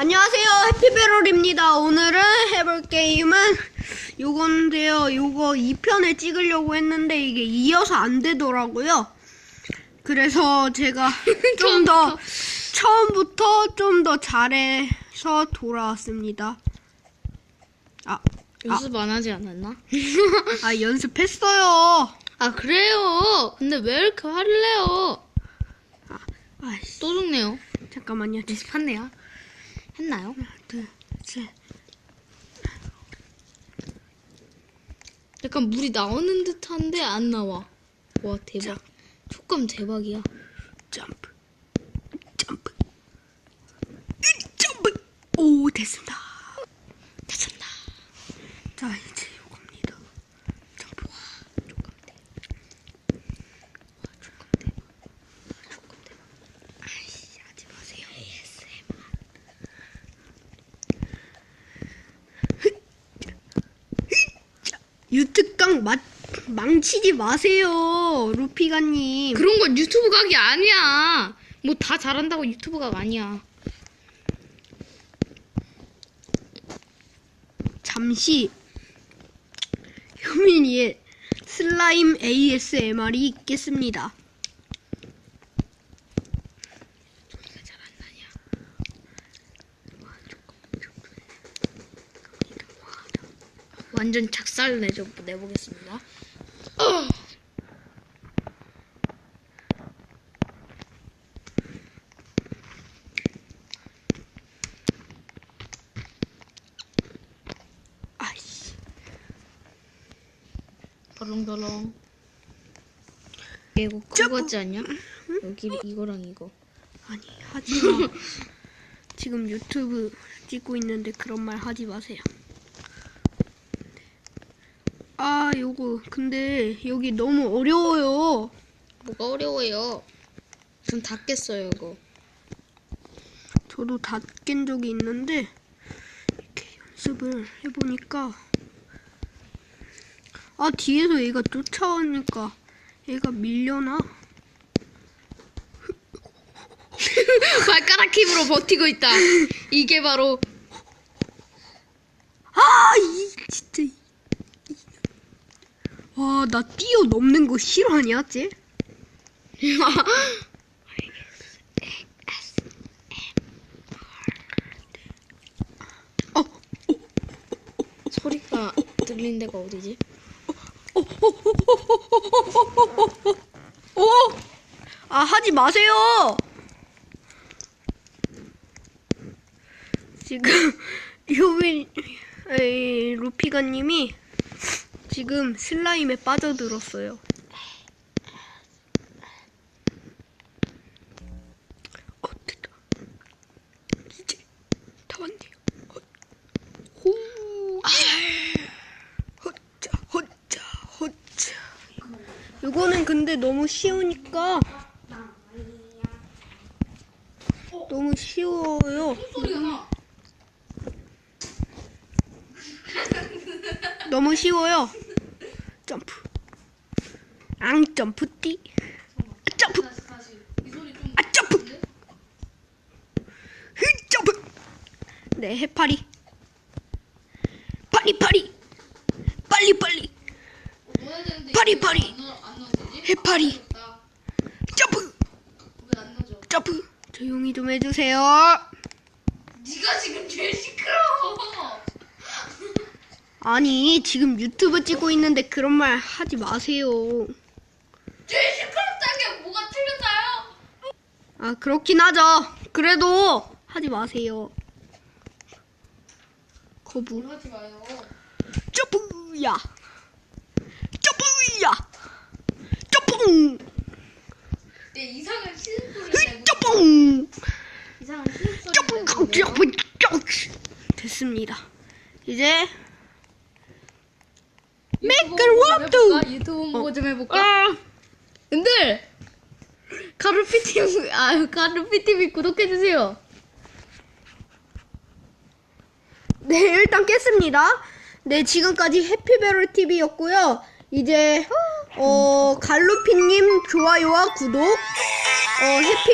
안녕하세요 해피베럴입니다 오늘은 해볼 게임은 요건데요 요거 2편을 찍으려고 했는데 이게 이어서 안 되더라고요 그래서 제가 좀 더 처음부터 좀 더 잘해서 돌아왔습니다 아, 연습 안 하지 않았나? 아 연습했어요 아 그래요. 근데 왜 이렇게 화를 내요? 아이씨 또 죽네요. 잠깐만요 연습했네요. 했나요? 둘셋 약간 물이 나오는 듯한데 안 나와. 와 대박. 촉감 대박이야. 점프 점프 점프 오 됐습니다. 자 이제 요겁니다 점프 아이씨 하지 마세요 유특강 맛 망치지 마세요 루피가님 그런 건 유튜브 각이 아니야. 뭐 다 잘한다고 유튜브 각 아니야. 잠시 효민이의 슬라임 ASMR이 있겠습니다. 잘안 나냐? 완전 작살 내줘 내보겠습니다. 어. 아이씨. 덜렁덜렁. 이거 그거 같지 않냐? 여기 이거랑 이거. 아니 하지 마. 지금 유튜브 찍고 있는데 그런 말 하지 마세요. 아 요거 근데 여기 너무 어려워요. 뭐가 어려워요? 전 다 깼어요 이거. 저도 다 깬 적이 있는데 이렇게 연습을 해보니까 아 뒤에서 얘가 쫓아오니까 얘가 밀려나 발가락 힘으로 버티고 있다. 이게 바로 아이 진짜 와 나 뛰어넘는 거 싫어하냐 쟤? 어, 소리가 들린 데가 어디지? 어? 아 하지 마세요. 지금 효빈 에이, 루피가님이 지금 슬라임에 빠져들었어요. 요거는 근데 너무 쉬우니까 너무 쉬워요. 너무 쉬워요. 앙 점프 띠. 아, 점프. 아 점프. 흐 점프. 네 해파리. 파리 파리. 빨리 빨리. 파리 파리. 해파리. 점프. 점프. 조용히 좀 해주세요. 네가 지금 제일 시끄러워. 아니 지금 유튜브 찍고 있는데 그런 말 하지 마세요. 제일 시끄럽다는 게 뭐가 틀렸나요? 아 그렇긴 하죠. 그래도 하지 마세요. 거부. 하지 마요. 점프야. 점프야. 점프. 내 이상한 신음 소리 흐, 점프. 이상한 신음 소리. 점프. 됐습니다. 이제 매끄러워도. 유튜브 보고 좀 해볼까? 아, 근들 가루피 TV 아 가루피 TV 구독해 주세요. 네 일단 깼습니다. 네 지금까지 해피베럴 TV였고요. 이제 어 갈루피님 좋아요와 구독 어 해피